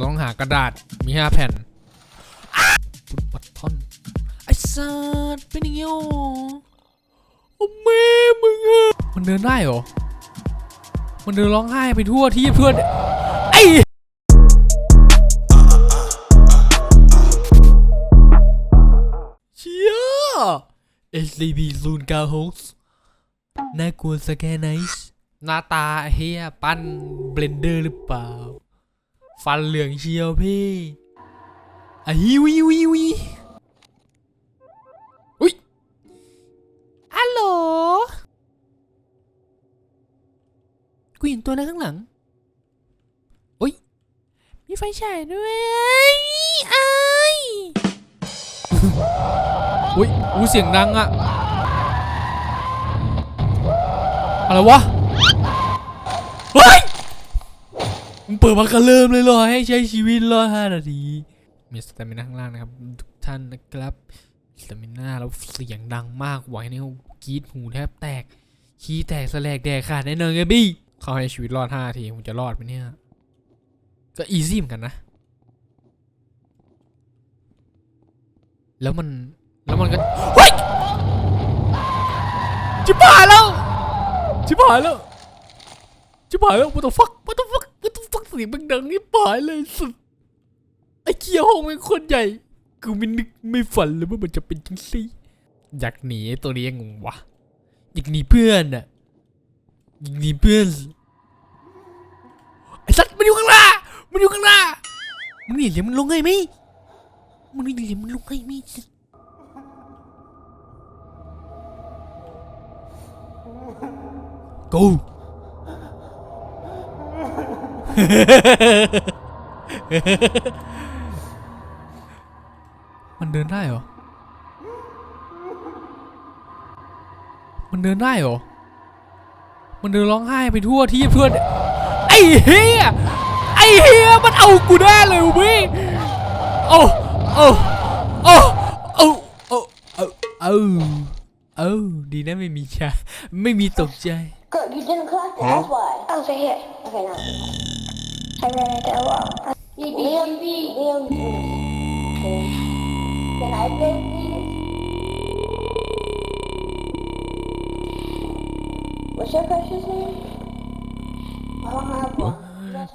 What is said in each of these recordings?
ลองหากระดาษมีห้าแผ่นอ้าคุณปัดท่อนไอ้สัสเป็นย่างงี้เหรอโอ้แม่มึงอะมันเดินได้เหรอ มันเดินร้องไห้ไปทั่วที่เพื่อนไอ้เชี่ย SCP 0 9 6น่ากลัวสแกนไนส์หน้าตาเฮียปั้นเบลนเดอร์หรือเปล่า ฟันเหลืองเชียวพี่อะฮิวิวิวิอุ้ยอัลโหลกูเห็นตัวอะไรข้างหลังอุ้ย มีไฟฉายด้วยไอ้ายอุ้ยอู้เสียงดังอะอะไรวะ เฮ้ยมึง เปิดมากันเริ่มเลยหรอให้ใช้ชีวิตรอดห้านาที มีสเตมินาข้างล่างนะครับ ทุกท่านนะครับสเตมินาแล้วเสียงดังมากไหวในยกรีดหูแทบแตก ขี้แตกแสลกแดกขาดแน่นอนไงบี้เขาให้ชีวิตรอดห้านาทีผมจะรอดไหมเนี่ย ก็อีซี่เหมือนกันนะ แล้วมัน แล้วมันก็เฮ้ยจิบหายแล้วจิบหายแล้วชิบหายแล้ว what the fuck what the fuck เสียงมันดังนี่ปายเลยสุดไอ้เคียห้องมันโคนใหญ่กูไม่นึกไม่ฝันเลยว่ามันจะเป็นจังซี่อยากหนีตัวนี้ยังงวะอยากหนีเพื่อนอะอยากหนีเพื่อนไอ้สัตว์มันอยู่ข้างหน้ามันอยู่ข้างหน้ามึงหนีเหลี่ยมมันลงไงไหมมึงหนีเหลี่ยมมันลงไงไหม go มันเดินได้เหรอ มันเดินได้เหรอ มันเดินร้องไห้ไปทั่วที่เพื่อนไอ้เฮียไอ้เฮียมันเอากูได้เลยเว้ยโอ้โอ้โอ้โอ้โอ้โอ้โอ้โอ้ดีนะไม่มีชาไม่มีตกใจ Good, you didn't collect it, that's why. Oh, so here. Okay, now. I ran it down well. Liam, Liam, Okay. Can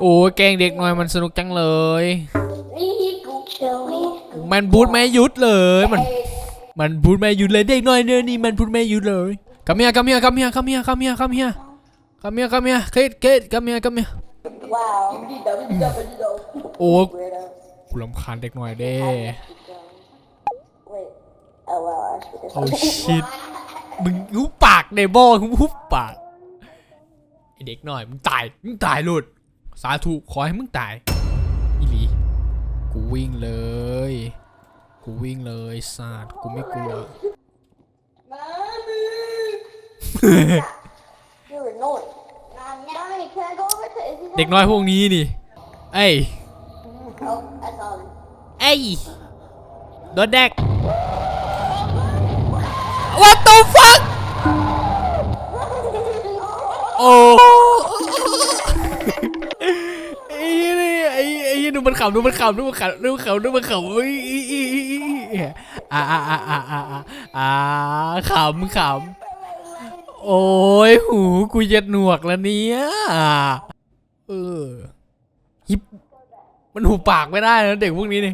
โอ้ยแกล้งเด็กหน่อยมันสนุกจังเลย Chill. มันพูดไม่หยุดเลยมันมันพูดไม่หยุดเลยเด็กน้อยเนี่ยนี่มันพูดไม่หยุดเลย come here come here come here come here come here come here come here come here Kate Kate come here come here Wow. โอ้ย Weirdo. กูรำคาญเด็กหน่อยเด้ Wait. Oh, well, actually, this โอ้ one. ชิตมึงหุบปากเดโบมึงหุบปากไอเด็กหน่อยมึงตายมึงตายหลุด สาธุขอให้มึงตายอีหลีกูวิ่งเลย กูวิ่งเลยสาดกูไม่กลัว You're annoying. Mommy, can I go over to Izzy's เด็กน้อยพวกนี้นี่เอ้ยเอ้ยโดนแดก What the fuck โอ้ไอ้นี่ไอ้ไอ้นี่ดูมันขำดูมันขำดูมันขำดูมันขำดูมันขำอ้อีอีอีอ่าอ่าอ่าอ่าอ่าอ่าอ่าขำขำโอ้ยหูกูจะหนวกแล้วเนี่ย เออฮิปมันหูปากไม่ได้นะเด็กพวกนี้นี่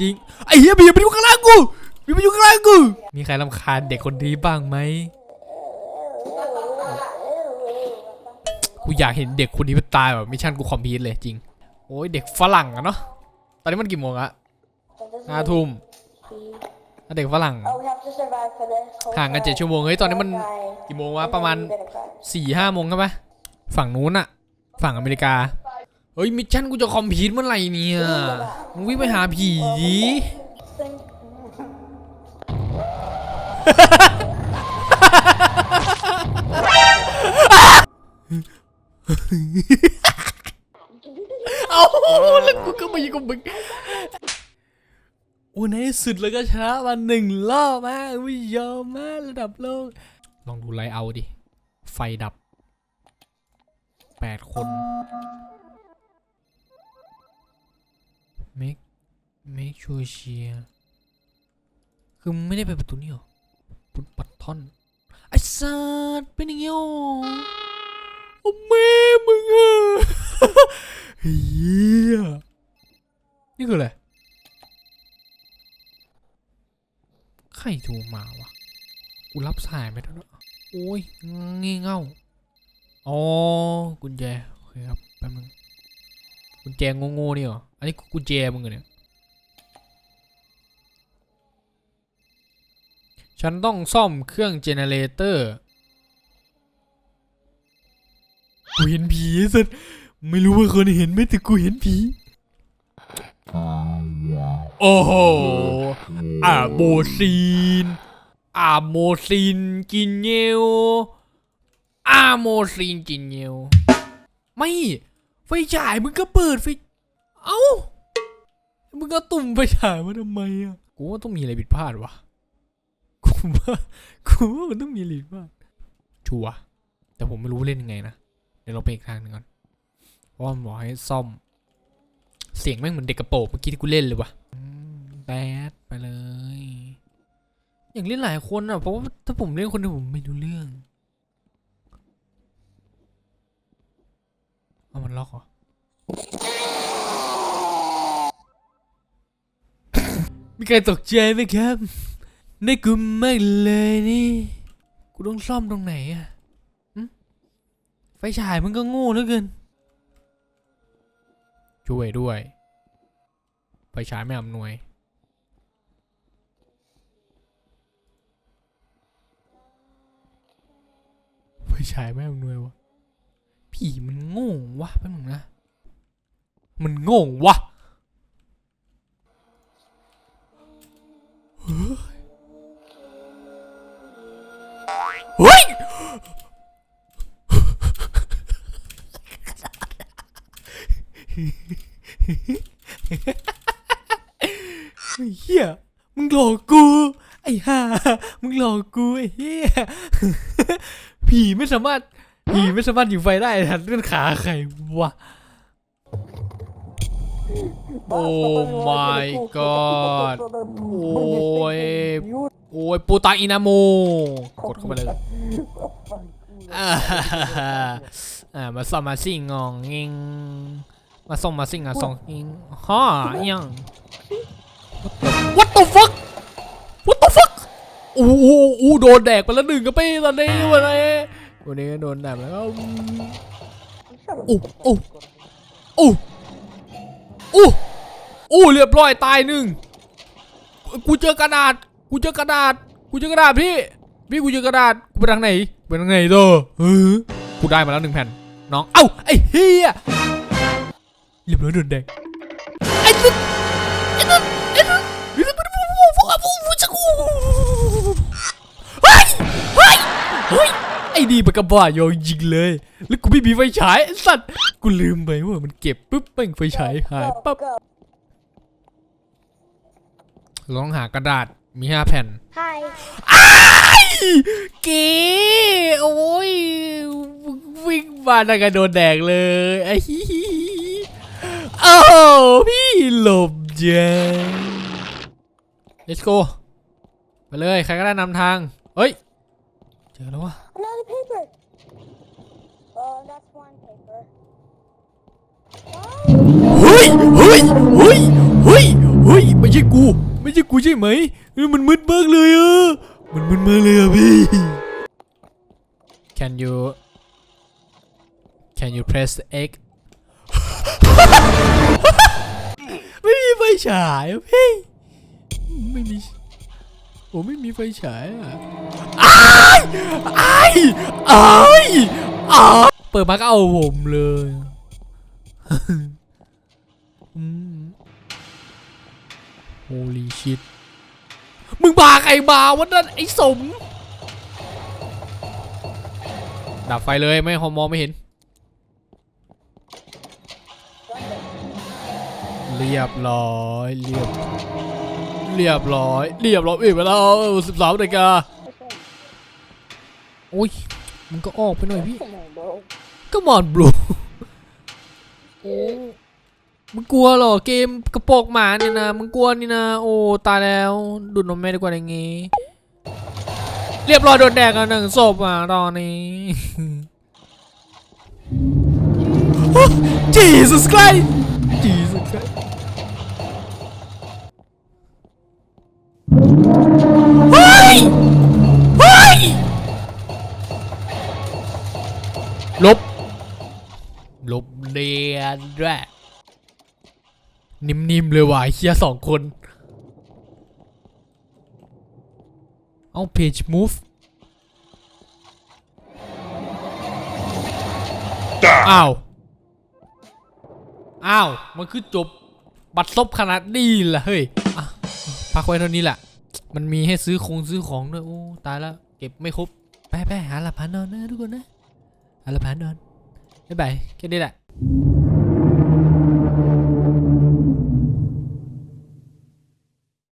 จริงไอ้เหี้ยบีมันอยู่ข้างล่างกูบีมันอยู่ข้างล่างกูมีใครรำคาญเด็กคนนี้บ้างไหมกูอยากเห็นเด็กคนนี้มันตายแบบมิชชั่นกูคอมพิวเลยจริงโอ้ยเด็กฝรั่งอะเนาะตอนนี้มันกี่โมงอะห้าทุ่มเด็กฝรั่งห่างกันเจ็ดชั่วโมงเฮ้ยตอนนี้มันกี่โมงวะประมาณสี่ห้าโมงใช่ปะฝั่งนู้นอะ ฝั่งอเมริกา เฮ้ย มิชชั่นกูจะคอมพิวเมื่อไหร่เนี่ยมึงวิ่งไปหาผี เอาแล้วกูก็มาอยู่กับมึงโอ้ในสุดแล้วก็ชนะมาหนึ่งรอบมากวิยอมมากระดับโลก ลองดูไลเอาดิ ไฟดับ แปดคน make make sure share คือไม่ได้ไปประตูนี่หรอปุดปัดท่อน ไอ้สัตว์เป็นอย่างงี้หรอโอ้แม่มึงอะเฮียนี่คืออะไรใครโทรมาวะ กูรับสายไม่ได้ด้วโอ้ยงี่เง่า อ๋อกุญแจโอเคครับแป๊บนึงกุญแจโง่ๆนี่เหรออันนี้กุญแจมึงเนี่ยฉันต้องซ่อมเครื่องเจเนเรเตอร์กูเห็นผีสัสไม่รู้ว่าคนเห็นไหมแต่กูเห็นผีโอ้โหอาโมซีนอาโมซีนกินเยว อาโมซีนกินเยวไม่ไฟฉายมึงก็เปิดไฟ เอ้า มึงก็ตุ่มไฟฉายมาทำไมอะ กูว่าต้องมีอะไรผิดพลาดวะ กูว่ากูว่ามันต้องมีอะไรผิดพลาด ชัว แต่ผมไม่รู้เล่นยังไงนะ เดี๋ยวเราไปอีกทางหนึงก่อน เพราะมันบอกให้ซ่อม เสียงแม่งเหมือนเด็กกระโปงเมื่อกี้ที่กูเล่นเลยวะแบดไปเลย อย่างเล่นหลายคนอะ เพราะว่าถ้าผมเล่นคนเดียวผมไม่รู้เรื่อง เอามันล็อกเหรอ มีใครตกใจไหมครับน่ากลัวมากเลยนี่ กูต้องซ่อมตรงไหนอะไฟฉายมันก็โง่เหลือเกิน ช่วยด้วย ไฟฉายไม่อำนวย ไฟฉายไม่อำนวยวะ ผีมันโง่วะแป๊บนึงนะ มันโง่วะเฮ้ยเฮ้ยเฮียมึงหลอกกู ไอ้ห่ามึงหลอกกูไอ้เฮียผีไม่สามารถ ผีไม่สามารถอยู่ไฟได้ทันเลื่อนขาใครวะ โอ้ my god โอ้ย โอ้ย ปูตาอินาโม กดเข้าไปเลยอ่าอ่ามาซ่อมมาซิ่งงองงิงมาส่งมาซิ่งอะส่งงิงฮ่ายัง What the fuck What the fuck โอ้โหโอ้โดนแดกไปแล้วหนึ่งกระปี้ตอนนี้วันนี้ วันนี้โดนแดกไปแล้วโอ้โอ้โอ้โอ้โอ้เรียบร้อยตายหนึ่งกูเจอกระดาษ กูเจอกระดาษ กูเจอกระดาษพี่ พี่กูเจอกระดาษ กูไปทางไหนไปทางไหนโตเออกูได้มาแล้วหนึ่งแผ่น น้อง เอ้า ไอ้เฮียเรียบร้อยโดนแดกไอ้ ไอ้ดีปากกาบ้าโยงยิงเลย แล้วกูไม่มีไฟฉายไอ้สัตว์กูลืมไปว่ามันเก็บปุ๊บแม่งไฟฉายหายปั๊บลองหากระดาษมีห้าแผ่น Hi เก๋โอ้ยวิ่งมาดังกระโดนแดกเลยไอ้ฮิฮิโอ้พี่หลบจัง let's go ไปเลย ใครก็ได้นำทาง เฮ้ย เจอแล้ววะ Another paper. Oh, that's one paper. เฮ้ยเฮ้ยเฮ้ยเฮ้ยเฮ้ยไม่ใช่กู ไม่ใช่กูใช่ไหมเฮ้ยมันมืดมากเลยอะมันมืดมากเลยอะพี่ Can you Can you press X ไม่มีไฟฉายอะพี่ไม่มีโอ้ไม่มีไฟฉายอะอ้ายอ้ายอ้ายอ้ายเปิดมาก็เอาผมเลย อืม Holy shit มึงพาใครมาวันนั้นไอ้สม ดับไฟเลยไม่หอมมองไม่เห็น เรียบร้อยเรียบ เรียบร้อย เรียบร้อยอีกไปแล้วสิบสามนาฬิกาโอ้ยมึงก็ออกไปหน่อยพี่ Come on, bro. Come on bro โอ้ มึงกลัวเหรอเกมกระโปรงหมาเนี่ยนะมึงกลัวนี่นะโอ้ตายแล้วดูดนมแม่ดีกว่าอย่างงี้ เรียบร้อยโดนแดกกันหนึ่งศพอะตอนนี้ Jesus Christ Jesus Christ เฮ้ยเฮ้ยลบลบเรียนด้วย นิ่มๆเลยว่ะไอ้เฮียสองคน เอา page move อ้าว อ้าว มันคือจบ บัตรซบขนาดนี้ล่ะเฮ้ยอะพักไว้เท่านี้แหละ มันมีให้ซื้อคงซื้อของด้วย โอ้ ตายแล้ว เก็บไม่ครบ ไปไปหาหลับผานอนนะทุกคนนะ หาหลับผานอน บ๊ายบายแค่นี้แหละ